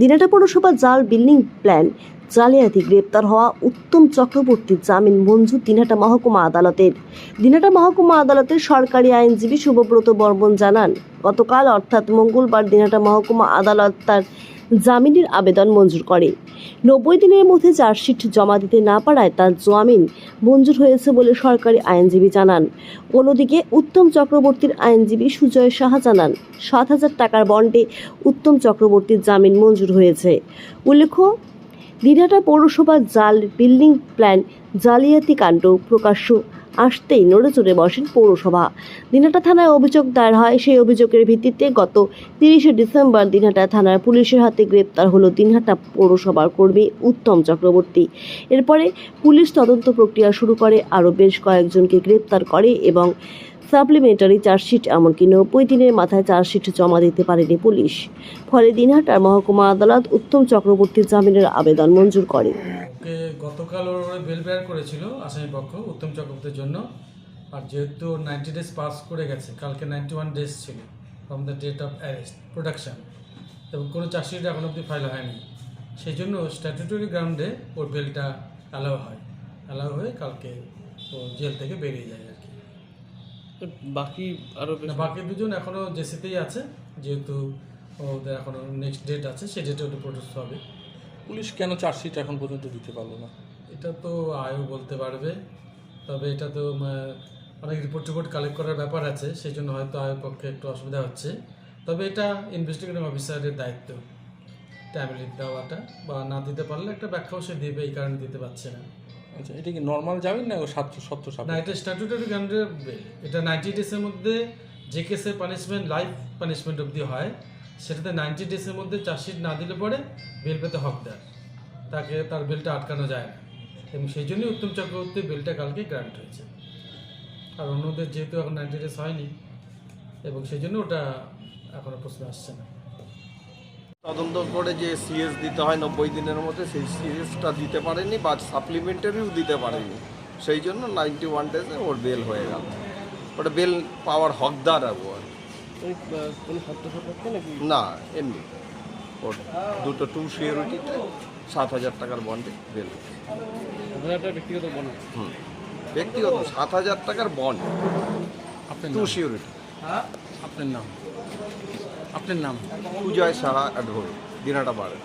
দিনাটা পৌরসভা জাল building plan জালিয়াতি গ্রেপ্তার হওয়া উত্তম চক্রবর্তীর জামিন মঞ্জুর দিনাটা মহকুমা আদালতের। দিনাটা মহকুমা আদালতের সরকারি আইনজীবী শুভব্রত বর্মন জানান, গতকাল অর্থাৎ মঙ্গলবার দিনাটা মহকুমা আদালত তার জামিনের আবেদন মঞ্জুর করে। নব্বই দিনের মধ্যে চার্জশিট জমা দিতে না পারায় তার জামিন মঞ্জুর হয়েছে বলে সরকারি আইনজীবী জানান। অন্যদিকে উত্তম চক্রবর্তীর আইনজীবী সুজয় সাহা জানান, সাত হাজার টাকার বন্ডে উত্তম চক্রবর্তীর জামিন মঞ্জুর হয়েছে। উল্লেখ্য, দিনহাটা পৌরসভা জাল বিল্ডিং প্ল্যান জালিয়াতি কাণ্ড প্রকাশ্য আসতেই নড়েচড়ে বসেন পৌরসভা। দিনাটা থানায় অভিযোগ দায়ের হয়, সেই অভিযোগের ভিত্তিতে গত তিরিশে ডিসেম্বর দিনহাটা থানার পুলিশের হাতে গ্রেপ্তার হলো দিনহাটা পৌরসভার কর্মী উত্তম চক্রবর্তী। এরপরে পুলিশ তদন্ত প্রক্রিয়া শুরু করে, আরও বেশ কয়েকজনকে গ্রেপ্তার করে এবং সাপ্লিমেন্টারি চার্জশিট, এমনকি নব্বই দিনের মাথায় চার্জশিট জমা দিতে পারেনি পুলিশ। ফলে দিনহাটার মহকুমা আদালত উত্তম চক্রবর্তীর জামিনের আবেদন মঞ্জুর করে। গতকাল ওর ওরা বেল বেয়ার করেছিল আসামি পক্ষ, উত্তম চক্রবর্তীর জন্য। আর যেহেতু নাইনটি ডেজ পাস করে গেছে, কালকে নাইনটি ওয়ান ডেজ ছিল from the date of arrest production এবং কোনো চার্জশিট এখন অবধি ফাইল হয়নি। সেই জন্য স্ট্যাটুটরি গ্রাউন্ডে ওর বেলটা অ্যালাউ হয়। অ্যালাউ হয়ে কালকে ও জেল থেকে বেরিয়ে যায়। বাকি আরও বাকি দুজন এখনও জেসিতেই আছে যেহেতু ওদের এখনও নেক্সট ডেট আছে সেই ডেটে ওটা প্রডিউস হবে। পুলিশ কেন চার্জশিট এখন পর্যন্ত দিতে পারল না? এটা তো আয়ও বলতে পারবে তবে এটা তো অনেক রিপোর্ট টিপোর্ট কালেক্ট করার ব্যাপার আছে সেই জন্য হয়তো আয়ের পক্ষে একটু অসুবিধা হচ্ছে। তবে এটা ইনভেস্টিগেটিং অফিসারের দায়িত্ব ট্যাবলেট দেওয়াটা বা না দিতে পারলে একটা ব্যাখ্যাও সে দেবে এই কারণে দিতে পারছে না। আচ্ছা এটা কি নর্মাল জামিন না সাতশো সত্তর না, এটা স্ট্যাটুটারি গ্রাউন্ডের এটা নাইনটি ডেজের মধ্যে যে কেসে পানিশমেন্ট লাইফ পানিশমেন্ট অবধি হয়। সেটাতে নাইনটি ডেজের মধ্যে চার্জশিট না দিলে পরে বেল পেতে হকদার। তাকে তার বেলটা আটকানো যায় না। এবং সেই জন্যই উত্তম চক্রবর্তীর বেলটা কালকে গ্রান্ট হয়েছে। আর অন্যদের যেহেতু এখন নাইনটি ডেজ হয়নি, এবং সেই জন্য ওটা এখনও প্রশ্ন আসছে না। তদন্ত করে যে সিএস দিতে হয় নব্বই দিনের মধ্যে সেই সিএসটা দিতে পারেনি বা সাপ্লিমেন্টারিও দিতে পারেনি। সেই জন্য নাইনটি ওয়ান ডেজে ওর বেল হয়ে গেল। ওটা বেল পাওয়ার হকদার আর ও আর সত্য সাপেক্ষ নাকি? না এমনি। ওর দুটো টু সিকিউরিটিতে সাত হাজার টাকার বন্ডে বেল ব্যক্তিগত হুম। ব্যক্তিগত সাত হাজার টাকার বন্ড আপনার টু সিকিউরিটি আপনার নাম? আপনার নাম? সুজয় সাহা অ্যাডভোকেট দিনাটা বাড়ে